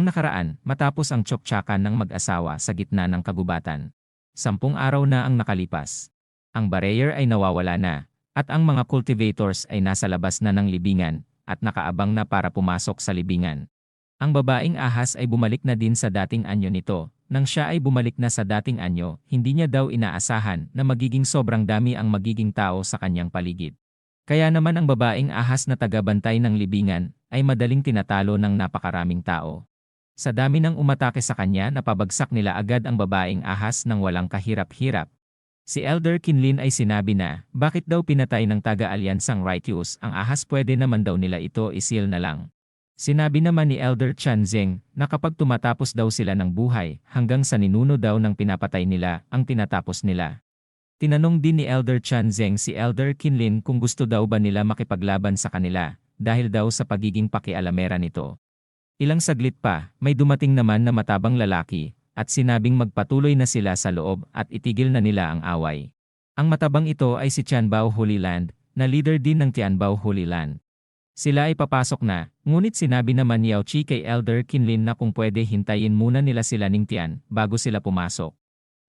Ang nakaraan, matapos ang tsoktsakan ng mag-asawa sa gitna ng kagubatan. Sampung araw na ang nakalipas. Ang barrier ay nawawala na, at ang mga cultivators ay nasa labas na ng libingan, at nakaabang na para pumasok sa libingan. Ang babaeng ahas ay bumalik na din sa dating anyo nito. Nang siya ay bumalik na sa dating anyo, hindi niya daw inaasahan na magiging sobrang dami ang magiging tao sa kanyang paligid. Kaya naman ang babaeng ahas na tagabantay ng libingan ay madaling tinatalo ng napakaraming tao. Sa dami ng umatake sa kanya napabagsak nila agad ang babaeng ahas ng walang kahirap-hirap. Si Elder Kinlin ay sinabi na, bakit daw pinatay ng taga-alyansang Righteous ang ahas pwede naman daw nila ito isil na lang. Sinabi naman ni Elder Chan Zeng na kapag tumatapos daw sila ng buhay, hanggang sa ninuno daw ng pinapatay nila ang tinatapos nila. Tinanong din ni Elder Chan Zeng si Elder Kinlin kung gusto daw ba nila makipaglaban sa kanila, dahil daw sa pagiging pakialamera nito. Ilang saglit pa, may dumating naman na matabang lalaki, at sinabing magpatuloy na sila sa loob at itigil na nila ang away. Ang matabang ito ay si Tianbao Holy Land, na leader din ng Tianbao Holy Land. Sila ay papasok na, ngunit sinabi naman ni Yao Chi kay Elder Kinlin na kung pwede hintayin muna nila sila ning Tian bago sila pumasok.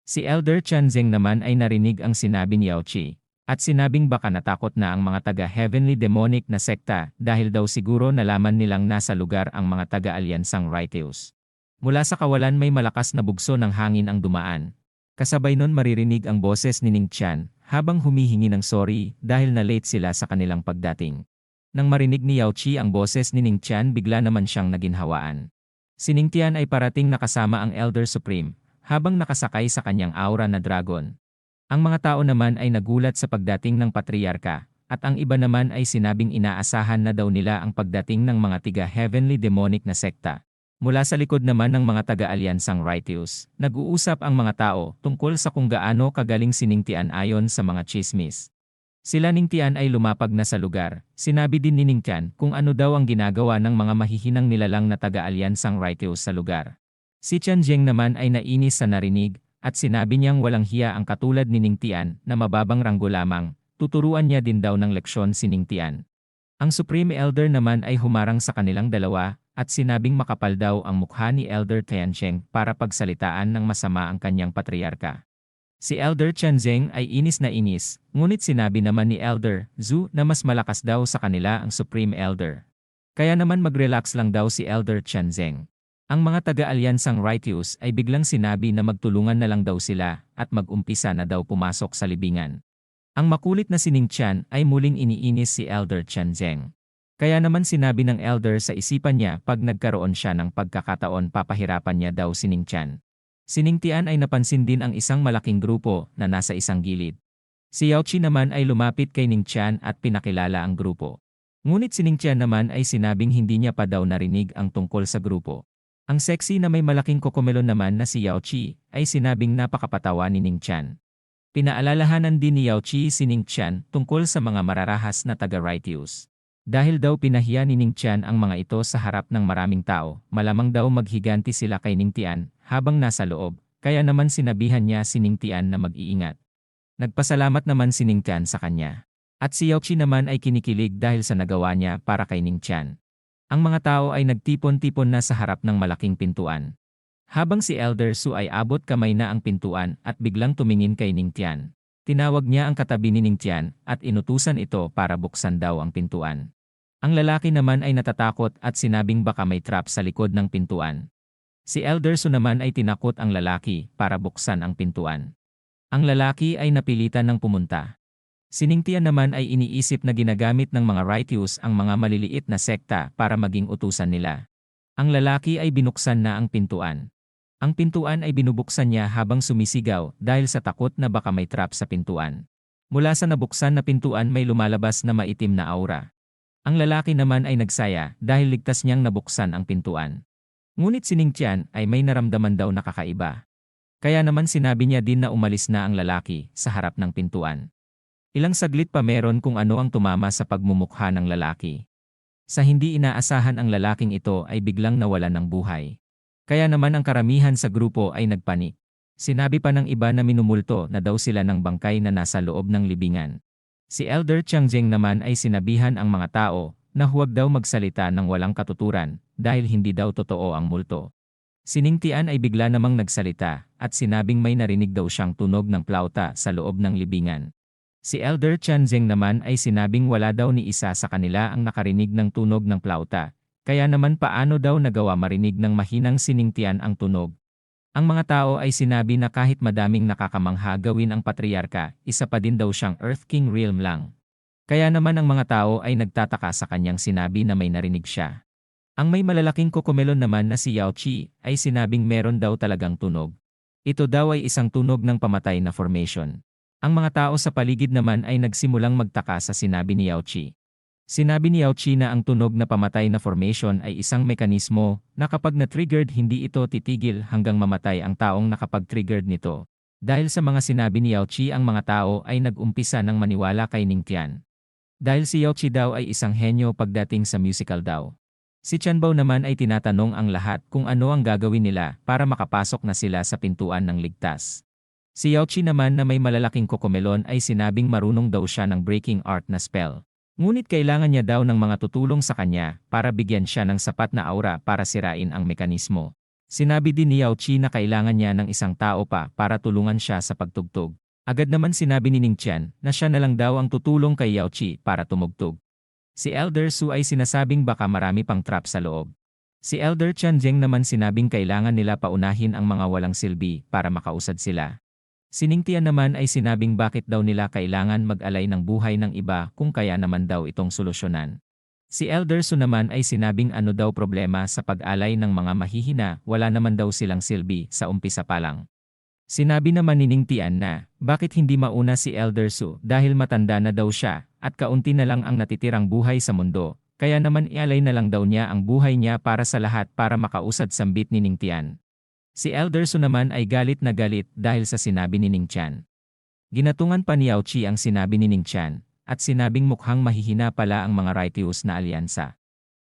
Si Elder Chan Zeng naman ay narinig ang sinabi ni Yao Chi, at sinabing baka natakot na ang mga taga-heavenly demonic na sekta dahil daw siguro nalaman nilang nasa lugar ang mga taga-alyansang Righteous. Mula sa kawalan may malakas na bugso ng hangin ang dumaan. Kasabay nun maririnig ang boses ni Ning Chan habang humihingi ng sorry dahil na late sila sa kanilang pagdating. Nang marinig ni Yao Chi ang boses ni Ning Tian bigla naman siyang naginhawaan. Si Ning Tian ay parating nakasama ang Elder Supreme, habang nakasakay sa kanyang aura na dragon. Ang mga tao naman ay nagulat sa pagdating ng patriarka, at ang iba naman ay sinabing inaasahan na daw nila ang pagdating ng mga tiga-heavenly demonic na sekta. Mula sa likod naman ng mga taga-alyansang Righteous, nag-uusap ang mga tao tungkol sa kung gaano kagaling siningtian ayon sa mga chismis. Sila Ningtian ay lumapag na sa lugar. Sinabi din ni Ningtian kung ano daw ang ginagawa ng mga mahihinang nilalang na taga-alyansang Righteous sa lugar. Si Chan Jiang naman ay nainis sa narinig, at sinabi niyang walang hiya ang katulad ni Ningtian na mababang ranggo lamang, tuturuan niya din daw ng leksyon si Ningtian. Ang Supreme Elder naman ay humarang sa kanilang dalawa, at sinabing makapal daw ang mukha ni Elder Tiancheng para pagsalitaan ng masama ang kanyang patriarka. Si Elder Zheng ay inis na inis, ngunit sinabi naman ni Elder Zhu na mas malakas daw sa kanila ang Supreme Elder. Kaya naman mag-relax lang daw si Elder Zheng. Ang mga taga-alyansang Righteous ay biglang sinabi na magtulungan na lang daw sila at mag-umpisa na daw pumasok sa libingan. Ang makulit na sining Chan ay muling iniinis si Elder Zheng. Kaya naman sinabi ng Elder sa isipan niya pag nagkaroon siya ng pagkakataon papahirapan niya daw sining Chan. Siningtian ay napansin din ang isang malaking grupo na nasa isang gilid. Si Yao Chi naman ay lumapit kay Ning Tian at pinakilala ang grupo. Ngunit si Ning Tian naman ay sinabing hindi niya pa daw narinig ang tungkol sa grupo. Ang sexy na may malaking kokomelon naman na si Yao Chi ay sinabing napakapatawa ni Ning Tian. Pinaalalahanan din ni Yao Chi si Ning Tian tungkol sa mga mararahas na taga-righteous. Dahil daw pinahiya ni Ning Tian ang mga ito sa harap ng maraming tao, malamang daw maghiganti sila kay Ning Tian habang nasa loob, kaya naman sinabihan niya si Ning Tian na mag-iingat. Nagpasalamat naman si Ning Tian sa kanya. At si Yao Chi naman ay kinikilig dahil sa nagawa niya para kay Ning Tian. Ang mga tao ay nagtipon-tipon na sa harap ng malaking pintuan. Habang si Elder Su ay abot kamay na ang pintuan at biglang tumingin kay Ning Tian. Tinawag niya ang katabi ni Ning Tian at inutusan ito para buksan daw ang pintuan. Ang lalaki naman ay natatakot at sinabing baka may trap sa likod ng pintuan. Si Elder Su naman ay tinakot ang lalaki para buksan ang pintuan. Ang lalaki ay napilitan ng pumunta. Siningtian naman ay iniisip na ginagamit ng mga righteous ang mga maliliit na sekta para maging utusan nila. Ang lalaki ay binuksan na ang pintuan. Ang pintuan ay binubuksan niya habang sumisigaw dahil sa takot na baka may trap sa pintuan. Mula sa nabuksan na pintuan may lumalabas na maitim na aura. Ang lalaki naman ay nagsaya dahil ligtas niyang nabuksan ang pintuan. Ngunit si Ning Tian ay may naramdaman daw na kakaiba. Kaya naman sinabi niya din na umalis na ang lalaki sa harap ng pintuan. Ilang saglit pa meron kung ano ang tumama sa pagmumukha ng lalaki. Sa hindi inaasahan ang lalaking ito ay biglang nawalan ng buhay. Kaya naman ang karamihan sa grupo ay nagpanik. Sinabi pa ng iba na minumulto na daw sila ng bangkay na nasa loob ng libingan. Si Elder Changjing naman ay sinabihan ang mga tao na huwag daw magsalita ng walang katuturan dahil hindi daw totoo ang multo. Siningtian ay bigla namang nagsalita at sinabing may narinig daw siyang tunog ng plauta sa loob ng libingan. Si Elder Chanzeng naman ay sinabing wala daw ni isa sa kanila ang nakarinig ng tunog ng plauta, kaya naman paano daw nagawa marinig ng mahinang siningtian ang tunog. Ang mga tao ay sinabi na kahit madaming nakakamangha gawin ang patriarka, isa pa din daw siyang Earth King realm lang. Kaya naman ang mga tao ay nagtataka sa kanyang sinabi na may narinig siya. Ang may malalaking kokomelon naman na si Yao Chi ay sinabing meron daw talagang tunog. Ito daw ay isang tunog ng pamatay na formation. Ang mga tao sa paligid naman ay nagsimulang magtaka sa sinabi ni Yao Chi. Sinabi ni Yao Chi na ang tunog na pamatay na formation ay isang mekanismo na kapag na-triggered hindi ito titigil hanggang mamatay ang taong nakapag-triggered nito. Dahil sa mga sinabi ni Yao Chi ang mga tao ay nag-umpisa ng maniwala kay Ning Tian. Dahil si Yao Chi daw ay isang henyo pagdating sa musical daw. Si Chan Bao naman ay tinatanong ang lahat kung ano ang gagawin nila para makapasok na sila sa pintuan ng ligtas. Si Yao Chi naman na may malalaking kokomelon ay sinabing marunong daw siya ng breaking art na spell. Ngunit kailangan niya daw ng mga tutulong sa kanya para bigyan siya ng sapat na aura para sirain ang mekanismo. Sinabi din ni Yao Chi na kailangan niya ng isang tao pa para tulungan siya sa pagtugtog. Agad naman sinabi ni Ning Qian na siya na lang daw ang tutulong kay Yao Chi para tumugtog. Si Elder Su ay sinasabing baka marami pang trap sa loob. Si Elder Chan Jeng naman sinabing kailangan nila paunahin ang mga walang silbi para makausad sila. Siningtian naman ay sinabing bakit daw nila kailangan mag-alay ng buhay ng iba kung kaya naman daw itong solusyonan. Si Elder Su naman ay sinabing ano daw problema sa pag-alay ng mga mahihina, wala naman daw silang silbi sa umpisa pa lang. Sinabi naman ni Ningtian na, bakit hindi mauna si Elder Su dahil matanda na daw siya at kaunti na lang ang natitirang buhay sa mundo, kaya naman ialay na lang daw niya ang buhay niya para sa lahat para makausad sambit ni Ningtian. Si Elder Su naman ay galit na galit dahil sa sinabi ni Ning Chan. Ginatungan pa ni Yao Chi ang sinabi ni Ning Chan, at sinabing mukhang mahihina pala ang mga righteous na alyansa.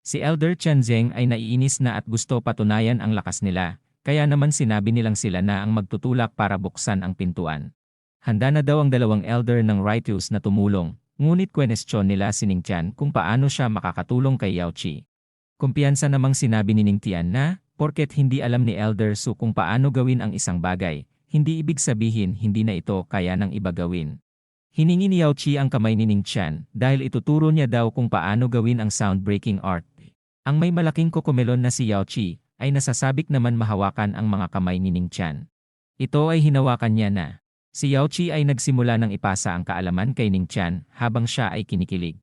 Si Elder Chan Zeng ay naiinis na at gusto patunayan ang lakas nila, kaya naman sinabi nilang sila na ang magtutulak para buksan ang pintuan. Handa na daw ang dalawang elder ng righteous na tumulong, ngunit kwenestyon nila si Ning Chan kung paano siya makakatulong kay Yao Chi. Kumpiyansa namang sinabi ni Ning Tian na, Porket hindi alam ni Elder Su kung paano gawin ang isang bagay, hindi ibig sabihin hindi na ito kaya ng iba gawin. Hiningi ni Yao Chi ang kamay ni Ning Chan dahil ituturo niya daw kung paano gawin ang sound-breaking art. Ang may malaking kokomelon na si Yao Chi ay nasasabik naman mahawakan ang mga kamay ni Ning Chan. Ito ay hinawakan niya na. Si Yao Chi ay nagsimula ng ipasa ang kaalaman kay Ning Chan habang siya ay kinikilig.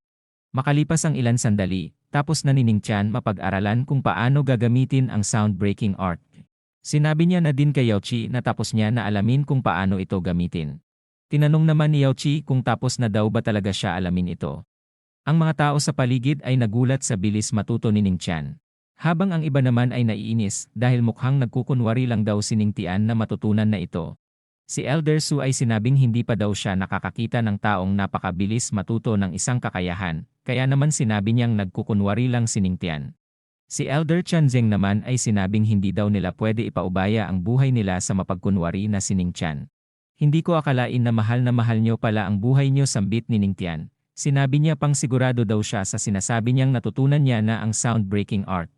Makalipas ang ilan sandali, tapos na Chan mapag-aralan kung paano gagamitin ang sound-breaking art. Sinabi niya na din kay Yao Chi na tapos niya na alamin kung paano ito gamitin. Tinanong naman ni Yao Chi kung tapos na daw ba talaga siya alamin ito. Ang mga tao sa paligid ay nagulat sa bilis matuto ni Ning Chan. Habang ang iba naman ay naiinis dahil mukhang nagkukunwari lang daw si Ning Tian na matutunan na ito. Si Elder Su ay sinabing hindi pa daw siya nakakakita ng taong napakabilis matuto ng isang kakayahan, kaya naman sinabi niyang nagkukunwari lang si Ningtian. Si Elder Chanzeng naman ay sinabing hindi daw nila pwede ipaubaya ang buhay nila sa mapagkunwari na si Ningtian. Hindi ko akalain na mahal na mahal niyo pala ang buhay niyo sambit ni Ningtian. Sinabi niya pang sigurado daw siya sa sinasabi niyang natutunan niya na ang sound-breaking art.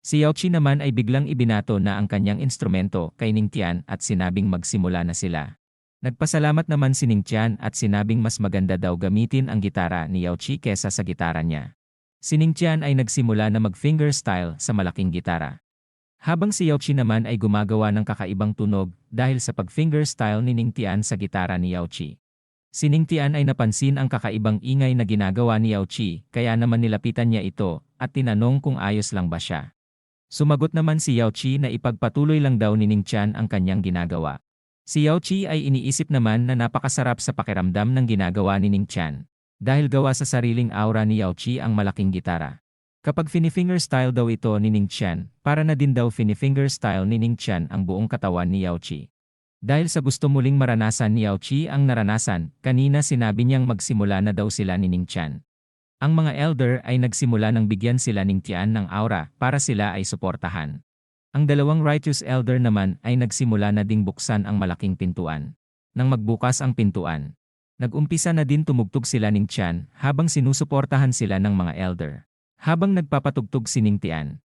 Si Yao Chi naman ay biglang ibinato na ang kanyang instrumento kay Ningtian at sinabing magsimula na sila. Nagpasalamat naman si Ning Tian at sinabing mas maganda daw gamitin ang gitara ni Yao Chi kesa sa gitara niya. Si Ning Tian ay nagsimula na mag-finger style sa malaking gitara. Habang si Yao Chi naman ay gumagawa ng kakaibang tunog dahil sa pag-finger style ni Ning Tian sa gitara ni Yao Chi. Si Ning Tian ay napansin ang kakaibang ingay na ginagawa ni Yao Chi kaya naman nilapitan niya ito at tinanong kung ayos lang ba siya. Sumagot naman si Yao Chi na ipagpatuloy lang daw ni Ning Tian ang kanyang ginagawa. Si Yao Chi ay iniisip naman na napakasarap sa pakiramdam ng ginagawa ni Ning Chan. Dahil gawa sa sariling aura ni Yao Chi ang malaking gitara. Kapag finifinger style daw ito ni Ning Chan, para na din daw finifinger style ni Ning Chan ang buong katawan ni Yao Chi. Dahil sa gusto muling maranasan ni Yao Chi ang naranasan, kanina sinabi niyang magsimula na daw sila ni Ning Chan. Ang mga elder ay nagsimula ng bigyan sila Ning Tian ng aura para sila ay suportahan. Ang dalawang righteous elder naman ay nagsimula na ding buksan ang malaking pintuan. Nang magbukas ang pintuan, nag-umpisa na din tumugtog sila ning Chan habang sinusuportahan sila ng mga elder. Habang nagpapatugtog si Ning Tian,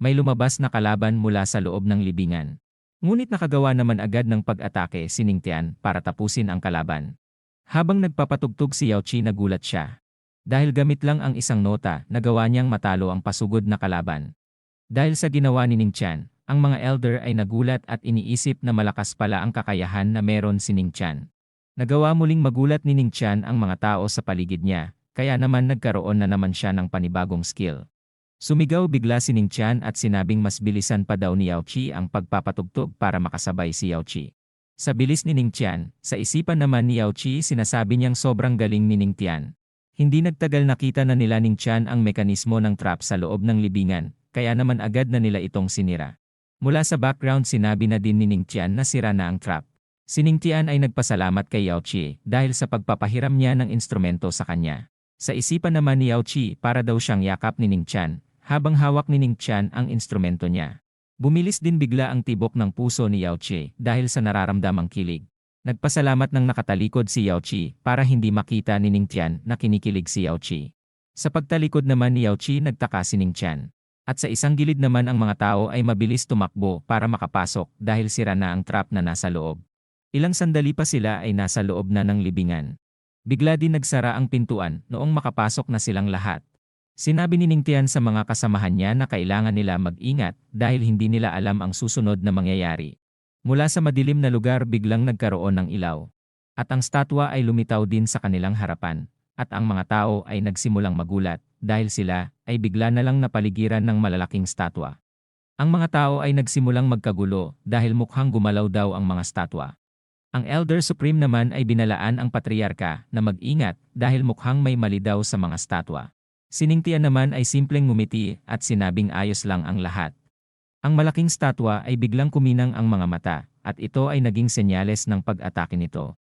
May lumabas na kalaban mula sa loob ng libingan. Ngunit nakagawa naman agad ng pag-atake si Ning Tian para tapusin ang kalaban. Habang nagpapatugtog si Yao Chi nagulat siya. Dahil gamit lang ang isang nota, nagawa niyang matalo ang pasugod na kalaban. Dahil sa ginawa ni Ning Tian, ang mga elder ay nagulat at iniisip na malakas pala ang kakayahan na meron si Ning Tian. Nagawa muling magulat ni Ning Tian ang mga tao sa paligid niya, kaya naman nagkaroon na naman siya ng panibagong skill. Sumigaw bigla si Ning Tian at sinabing mas bilisan pa daw ni Yao Chi ang pagpapatugtog para makasabay si Yao Chi. Sa bilis ni Ning Tian, sa isipan naman ni Yao Chi sinasabi niyang sobrang galing ni Ning Tian. Hindi nagtagal nakita na nila Ning Tian ang mekanismo ng trap sa loob ng libingan, kaya naman agad na nila itong sinira. Mula sa background sinabi na din ni Ning Tian na sira na ang trap. Si Ning Tian ay nagpasalamat kay Yao Chi dahil sa pagpapahiram niya ng instrumento sa kanya. Sa isipan naman ni Yao Chi para daw siyang yakap ni Ning Tian, habang hawak ni Ning Tian ang instrumento niya. Bumilis din bigla ang tibok ng puso ni Yao Chi dahil sa nararamdamang kilig. Nagpasalamat ng nakatalikod si Yao Chi para hindi makita ni Ning Tian na kinikilig si Yao Chi. Sa pagtalikod naman ni Yao Chi nagtaka si Ning Tian. At sa isang gilid naman ang mga tao ay mabilis tumakbo para makapasok dahil sira na ang trap na nasa loob. Ilang sandali pa sila ay nasa loob na ng libingan. Bigla din nagsara ang pintuan noong makapasok na silang lahat. Sinabi ni Ningtian sa mga kasamahan niya na kailangan nila mag-ingat dahil hindi nila alam ang susunod na mangyayari. Mula sa madilim na lugar biglang nagkaroon ng ilaw. At ang statwa ay lumitaw din sa kanilang harapan. At ang mga tao ay nagsimulang magulat dahil sila ay bigla na lang napaligiran ng malalaking statwa. Ang mga tao ay nagsimulang magkagulo dahil mukhang gumalaw daw ang mga statwa. Ang Elder Supreme naman ay binalaan ang patriarka na mag-ingat dahil mukhang may mali daw sa mga statwa. Siningtian naman ay simpleng ngumiti at sinabing ayos lang ang lahat. Ang malaking statwa ay biglang kuminang ang mga mata at ito ay naging senyales ng pag-atake nito.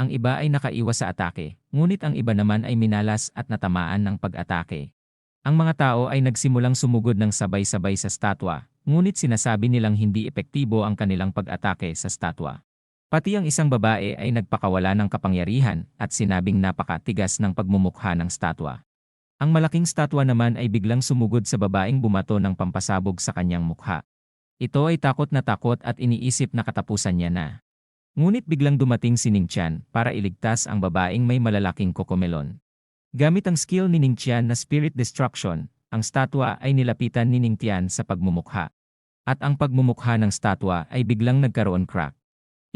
Ang iba ay nakaiwas sa atake, ngunit ang iba naman ay minalas at natamaan ng pag-atake. Ang mga tao ay nagsimulang sumugod ng sabay-sabay sa statwa, ngunit sinasabi nilang hindi epektibo ang kanilang pag-atake sa statwa. Pati ang isang babae ay nagpakawala ng kapangyarihan at sinabing napakatigas ng pagmumukha ng statwa. Ang malaking statwa naman ay biglang sumugod sa babaeng bumato ng pampasabog sa kanyang mukha. Ito ay takot na takot at iniisip na katapusan niya na. Ngunit biglang dumating si Ning Tian para iligtas ang babaeng may malalaking kokomelon. Gamit ang skill ni Ning Tian na Spirit Destruction, ang statwa ay nilapitan ni Ning Tian sa pagmumukha. At ang pagmumukha ng statwa ay biglang nagkaroon crack.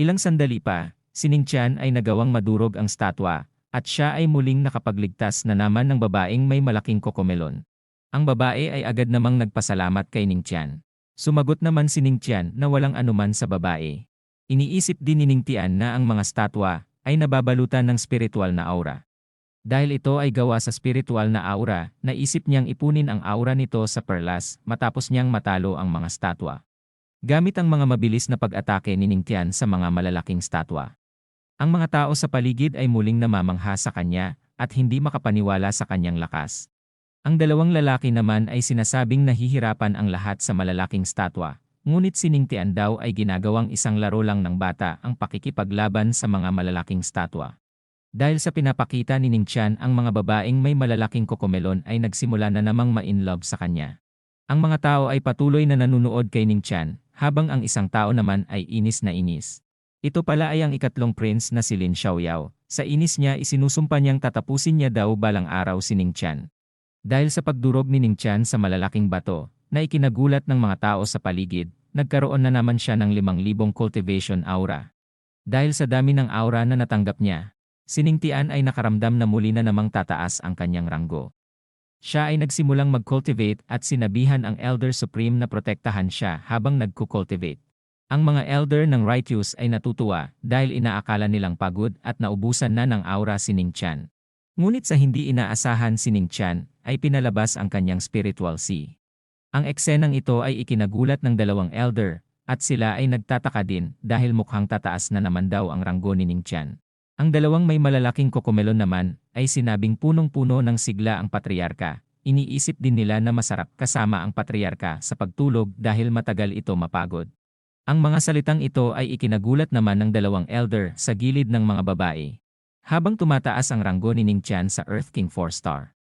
Ilang sandali pa, si Ning Tian ay nagawang madurog ang statwa, at siya ay muling nakapagligtas na naman ng babaeng may malaking kokomelon. Ang babae ay agad namang nagpasalamat kay Ning Tian. Sumagot naman si Ning Tian na walang anuman sa babae. Iniisip din ni Ningtian na ang mga statwa ay nababalutan ng spiritual na aura. Dahil ito ay gawa sa spiritual na aura, naisip niyang ipunin ang aura nito sa perlas matapos niyang matalo ang mga statwa. Gamit ang mga mabilis na pag-atake ni Ningtian sa mga malalaking statwa. Ang mga tao sa paligid ay muling namamangha sa kanya at hindi makapaniwala sa kanyang lakas. Ang dalawang lalaki naman ay sinasabing nahihirapan ang lahat sa malalaking statwa Ngunit siningtian daw ay ginagawang isang laro lang ng bata ang pakikipaglaban sa mga malalaking statwa. Dahil sa pinapakita ni Ning Tian ang mga babaeng may malalaking kokomelon ay nagsimula na namang ma-inlove sa kanya. Ang mga tao ay patuloy na nanunood kay Ning Tian, habang ang isang tao naman ay inis na inis. Ito pala ay ang ikatlong prince na si Lin Xiaoyao. Sa inis niya isinusumpa niyang tatapusin niya daw balang araw si Ning Tian. Dahil sa pagdurog ni Ning Tian sa malalaking bato, na ikinagulat ng mga tao sa paligid, nagkaroon na naman siya ng 5,000 cultivation aura. Dahil sa dami ng aura na natanggap niya, siningtian ay nakaramdam na muli na namang tataas ang kanyang ranggo. Siya ay nagsimulang mag-cultivate at sinabihan ang Elder Supreme na protektahan siya habang nagkukultivate. Ang mga elder ng Righteous ay natutuwa dahil inaakala nilang pagod at naubusan na ng aura si Ning Chan. Ngunit sa hindi inaasahan si Ning Chan ay pinalabas ang kanyang spiritual sea. Ang eksenang ito ay ikinagulat ng dalawang elder, at sila ay nagtataka din dahil mukhang tataas na naman daw ang ranggo ni Ning Tian. Ang dalawang may malalaking kokomelon naman ay sinabing punong-puno ng sigla ang patriarka. Iniisip din nila na masarap kasama ang patriarka sa pagtulog dahil matagal ito mapagod. Ang mga salitang ito ay ikinagulat naman ng dalawang elder sa gilid ng mga babae. Habang tumataas ang ranggo ni Ning Tian sa Earth King 4 Star.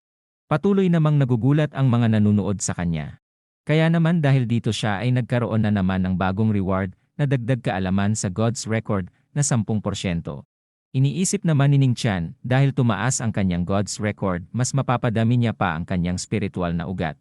Patuloy namang nagugulat ang mga nanunood sa kanya. Kaya naman dahil dito siya ay nagkaroon na naman ng bagong reward na dagdag kaalaman sa God's record na 10%. Iniisip naman ni Ning Chan dahil tumaas ang kanyang God's record mas mapapadami niya pa ang kanyang spiritual na ugat.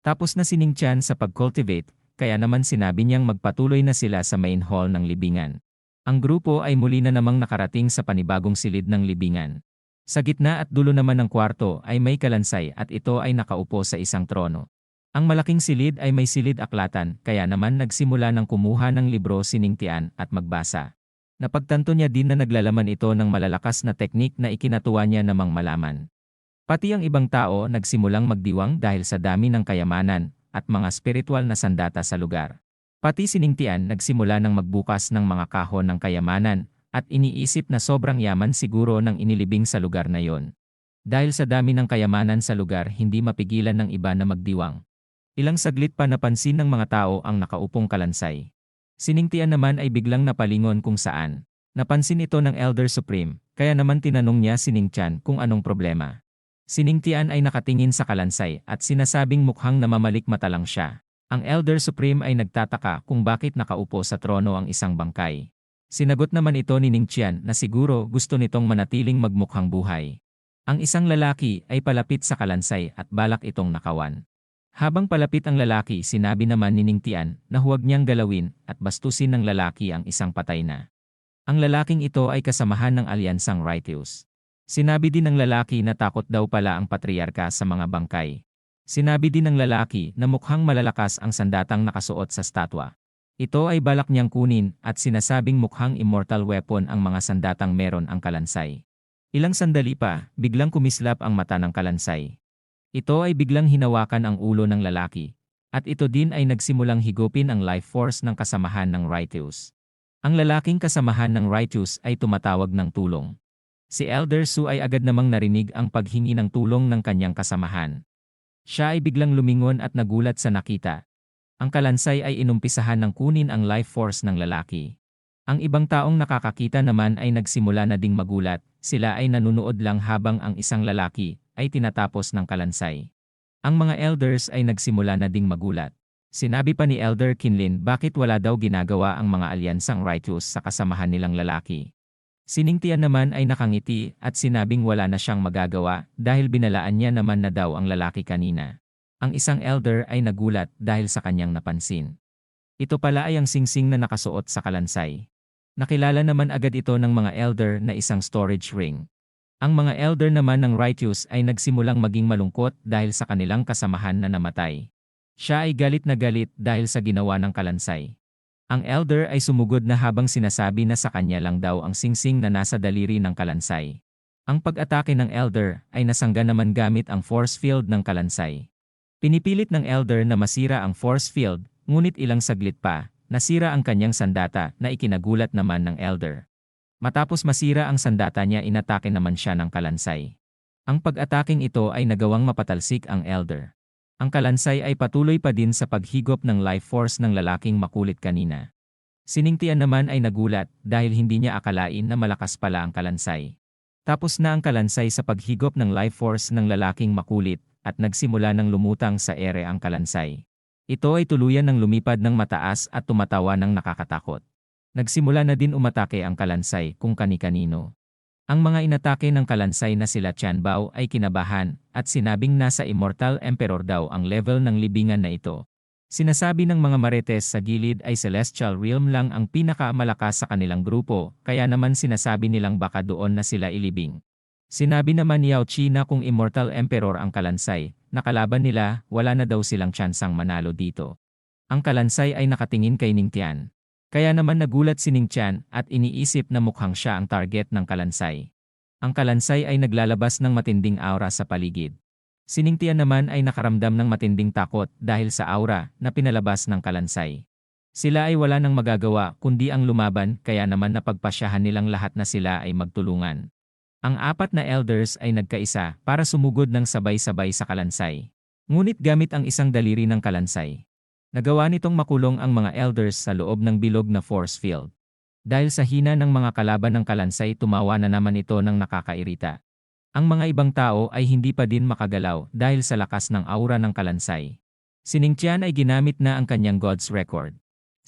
Tapos na si Ning Chan sa pag-cultivate, kaya naman sinabi niyang magpatuloy na sila sa main hall ng libingan. Ang grupo ay muli na namang nakarating sa panibagong silid ng libingan. Sa gitna at dulo naman ng kwarto ay may kalansay at ito ay nakaupo sa isang trono. Ang malaking silid ay may silid aklatan, kaya naman nagsimula ng kumuha ng libro siningtian at magbasa. Napagtanto niya din na naglalaman ito ng malalakas na teknik na ikinatuwa niya namang malaman. Pati ang ibang tao nagsimulang magdiwang dahil sa dami ng kayamanan at mga spiritual na sandata sa lugar. Pati siningtian nagsimula ng magbukas ng mga kahon ng kayamanan at iniisip na sobrang yaman siguro ng inilibing sa lugar na yon. Dahil sa dami ng kayamanan sa lugar hindi mapigilan ng iba na magdiwang. Ilang saglit pa napansin ng mga tao ang nakaupong kalansay. Siningtian naman ay biglang napalingon kung saan. Napansin ito ng Elder Supreme, kaya naman tinanong niya si Ning Chan kung anong problema. Siningtian ay nakatingin sa kalansay at sinasabing mukhang namamalik mata lang siya. Ang Elder Supreme ay nagtataka kung bakit nakaupo sa trono ang isang bangkay. Sinagot naman ito ni Ning Qian na siguro gusto nitong manatiling magmukhang buhay. Ang isang lalaki ay palapit sa kalansay at balak itong nakawan. Habang palapit ang lalaki sinabi naman ni Ningtian na huwag niyang galawin at bastusin ng lalaki ang isang patay na. Ang lalaking ito ay kasamahan ng alyansang Righteous. Sinabi din ng lalaki na takot daw pala ang patriarka sa mga bangkay. Sinabi din ng lalaki na mukhang malalakas ang sandatang nakasuot sa statwa. Ito ay balak niyang kunin at sinasabing mukhang immortal weapon ang mga sandatang meron ang kalansay. Ilang sandali pa, biglang kumislap ang mata ng kalansay. Ito ay biglang hinawakan ang ulo ng lalaki, at ito din ay nagsimulang higupin ang life force ng kasamahan ng Righteous. Ang lalaking kasamahan ng Righteous ay tumatawag ng tulong. Si Elder Su ay agad namang narinig ang paghingi ng tulong ng kanyang kasamahan. Siya ay biglang lumingon at nagulat sa nakita. Ang kalansay ay inumpisahan ng kunin ang life force ng lalaki. Ang ibang taong nakakakita naman ay nagsimula na ding magulat, sila ay nanunood lang habang ang isang lalaki, ay tinatapos ng kalansay. Ang mga elders ay nagsimula na ding magulat. Sinabi pa ni Elder Kinlin bakit wala daw ginagawa ang mga alyansang righteous sa kasamahan nilang lalaki. Siningtian naman ay nakangiti at sinabing wala na siyang magagawa dahil binalaan niya naman na daw ang lalaki kanina. Ang isang elder ay nagulat dahil sa kanyang napansin. Ito pala ay ang singsing na nakasuot sa kalansay. Nakilala naman agad ito ng mga elder na isang storage ring. Ang mga elder naman ng righteous ay nagsimulang maging malungkot dahil sa kanilang kasamahan na namatay. Siya ay galit na galit dahil sa ginawa ng kalansay. Ang elder ay sumugod na habang sinasabi na sa kanya lang daw ang singsing na nasa daliri ng kalansay. Ang pag-atake ng elder ay nasangga naman gamit ang force field ng kalansay. Pinipilit ng elder na masira ang force field, ngunit ilang saglit pa, nasira ang kanyang sandata na ikinagulat naman ng elder. Matapos masira ang sandata niya inatake naman siya ng kalansay. Ang pag-ataking ito ay nagawang mapatalsik ang elder. Ang kalansay ay patuloy pa din sa paghigop ng life force ng lalaking makulit kanina. Siningtian naman ay nagulat dahil hindi niya akalain na malakas pala ang kalansay. Tapos na ang kalansay sa paghigop ng life force ng lalaking makulit at nagsimula ng lumutang sa ere ang kalansay. Ito ay tuluyan ng lumipad ng mataas at tumatawa ng nakakatakot. Nagsimula na din umatake ang kalansay kung kani-kanino. Ang mga inatake ng kalansay na sila Chan Bao ay kinabahan at sinabing nasa Immortal Emperor daw ang level ng libingan na ito. Sinasabi ng mga marites sa gilid ay Celestial Realm lang ang pinakamalakas sa kanilang grupo, kaya naman sinasabi nilang baka doon na sila ilibing. Sinabi naman ni Yao Chi na kung Immortal Emperor ang kalansay, nakalaban nila, wala na daw silang tsansang manalo dito. Ang kalansay ay nakatingin kay Ningtian. Kaya naman nagulat si Ning Chan at iniisip na mukhang siya ang target ng kalansay. Ang kalansay ay naglalabas ng matinding aura sa paligid. Siningtian naman ay nakaramdam ng matinding takot dahil sa aura na pinalabas ng kalansay. Sila ay wala nang magagawa kundi ang lumaban kaya naman napagpasyahan nilang lahat na sila ay magtulungan. Ang apat na elders ay nagkaisa para sumugod ng sabay-sabay sa kalansay. Ngunit gamit ang isang daliri ng kalansay. Nagawa nitong makulong ang mga elders sa loob ng bilog na force field. Dahil sa hina ng mga kalaban ng kalansay tumawa na naman ito ng nakakairita. Ang mga ibang tao ay hindi pa din makagalaw dahil sa lakas ng aura ng kalansay. Siningtian ay ginamit na ang kanyang God's record.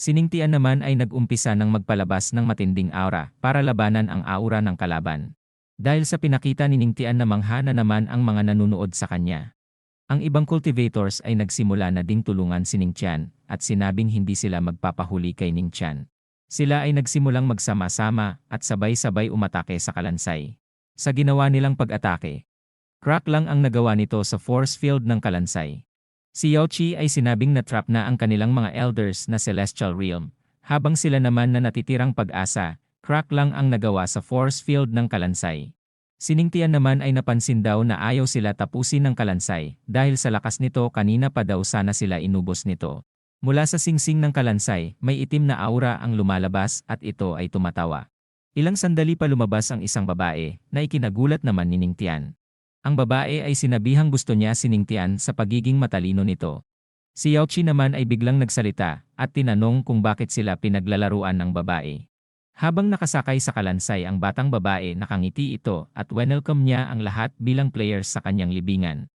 Siningtian naman ay nag-umpisa ng magpalabas ng matinding aura para labanan ang aura ng kalaban. Dahil sa pinakita ni Ningtian na manghana naman ang mga nanunood sa kanya. Ang ibang cultivators ay nagsimula na ding tulungan si Ningtian at sinabing hindi sila magpapahuli kay Ningtian. Sila ay nagsimulang magsama-sama at sabay-sabay umatake sa kalansay. Sa ginawa nilang pag-atake, crack lang ang nagawa nito sa force field ng kalansay. Si Yao Chi ay sinabing na-trap na ang kanilang mga elders na celestial realm, habang sila naman na natitirang pag-asa, crack lang ang nagawa sa force field ng kalansay. Siningtian naman ay napansin daw na ayaw sila tapusin ng kalansay dahil sa lakas nito kanina pa daw sana sila inubos nito. Mula sa singsing ng kalansay, may itim na aura ang lumalabas at ito ay tumatawa. Ilang sandali pa lumabas ang isang babae na ikinagulat naman ni Ningtian. Ang babae ay sinabihang gusto niya si Ningtian sa pagiging matalino nito. Si Yao Chi naman ay biglang nagsalita at tinanong kung bakit sila pinaglalaruan ng babae. Habang nakasakay sa kalansay ang batang babae nakangiti ito at welcome niya ang lahat bilang players sa kanyang libingan.